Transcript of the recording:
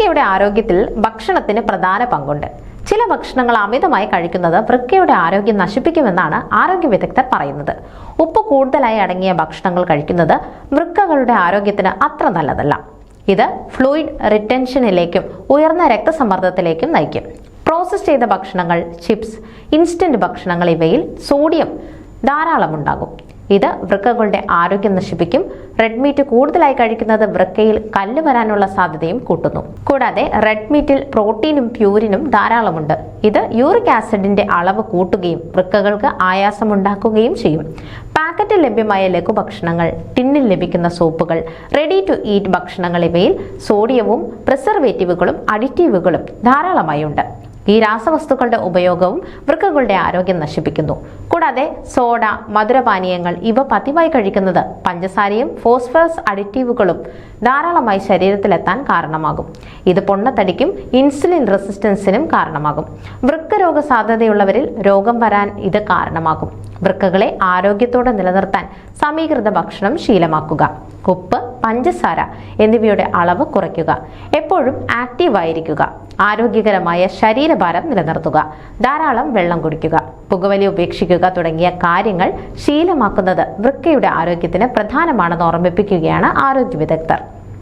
വൃക്കയുടെ ആരോഗ്യത്തിൽ ഭക്ഷണത്തിന് പ്രധാന പങ്കുണ്ട്. ചില ഭക്ഷണങ്ങൾ അമിതമായി കഴിക്കുന്നത് വൃക്കയുടെ ആരോഗ്യം നശിപ്പിക്കുമെന്നാണ് ആരോഗ്യ വിദഗ്ധർ പറയുന്നത്. ഉപ്പ് കൂടുതലായി അടങ്ങിയ ഭക്ഷണങ്ങൾ കഴിക്കുന്നത് വൃക്കകളുടെ ആരോഗ്യത്തിന് അത്ര നല്ലതല്ല. ഇത് ഫ്ലൂയിഡ് റിറ്റൻഷനിലേക്കും ഉയർന്ന രക്തസമ്മർദ്ദത്തിലേക്കും നയിക്കും. പ്രോസസ് ചെയ്ത ഭക്ഷണങ്ങൾ ചിപ്സ് ഇൻസ്റ്റന്റ് ഭക്ഷണങ്ങൾ ഇവയിൽ സോഡിയം ധാരാളം ഉണ്ടാകും ഇത് വൃക്കകളുടെ ആരോഗ്യം നശിപ്പിക്കും. റെഡ് മീറ്റ് കൂടുതലായി കഴിക്കുന്നത് വൃക്കയിൽ കല്ല് വരാനുള്ള സാധ്യതയും കൂട്ടുന്നു. കൂടാതെ റെഡ് മീറ്റിൽ പ്രോട്ടീനും പ്യൂരിനും ധാരാളമുണ്ട്. ഇത് യൂറിക് ആസിഡിന്റെ അളവ് കൂട്ടുകയും വൃക്കകൾക്ക് ആയാസം ഉണ്ടാക്കുകയും ചെയ്യും പാക്കറ്റിൽ ലഭ്യമായ ലഘുഭക്ഷണങ്ങൾ ടിന്നിൽ ലഭിക്കുന്ന സോപ്പുകൾ റെഡി ടു ഈറ്റ് ഭക്ഷണങ്ങൾ ഇവയിൽ സോഡിയവും പ്രിസർവേറ്റീവുകളും അഡിറ്റീവുകളും ധാരാളമായി ഉണ്ട് ഈ രാസവസ്തുക്കളുടെ ഉപയോഗവും വൃക്കകളുടെ ആരോഗ്യം നശിപ്പിക്കുന്നു. കൂടാതെ സോഡ മധുരപാനീയങ്ങൾ ഇവ പതിവായി കഴിക്കുന്നത് പഞ്ചസാരയും ഫോസ്ഫറസ് അഡിറ്റീവുകളും ധാരാളമായി ശരീരത്തിലെത്താൻ കാരണമാകും. ഇത് പൊണ്ണത്തടിക്കും ഇൻസുലിൻ റെസിസ്റ്റൻസിനും കാരണമാകും. വൃക്കരോഗ സാധ്യതയുള്ളവരിൽ രോഗം വരാൻ ഇത് കാരണമാകും. വൃക്കകളെ ആരോഗ്യത്തോടെ നിലനിർത്താൻ സമീകൃത ഭക്ഷണം ശീലമാക്കുക. ഉപ്പ് പഞ്ചസാര എന്നിവയുടെ അളവ് കുറയ്ക്കുക. എപ്പോഴും ആക്റ്റീവായിരിക്കുക ആരോഗ്യകരമായ ശരീരഭാരം നിലനിർത്തുക. ധാരാളം വെള്ളം കുടിക്കുക. പുകവലി ഉപേക്ഷിക്കുക. തുടങ്ങിയ കാര്യങ്ങൾ ശീലമാക്കുന്നത് വൃക്കയുടെ ആരോഗ്യത്തിന് പ്രധാനമാണെന്ന് ഓർമ്മിപ്പിക്കുകയാണ് ആരോഗ്യ വിദഗ്ധർ.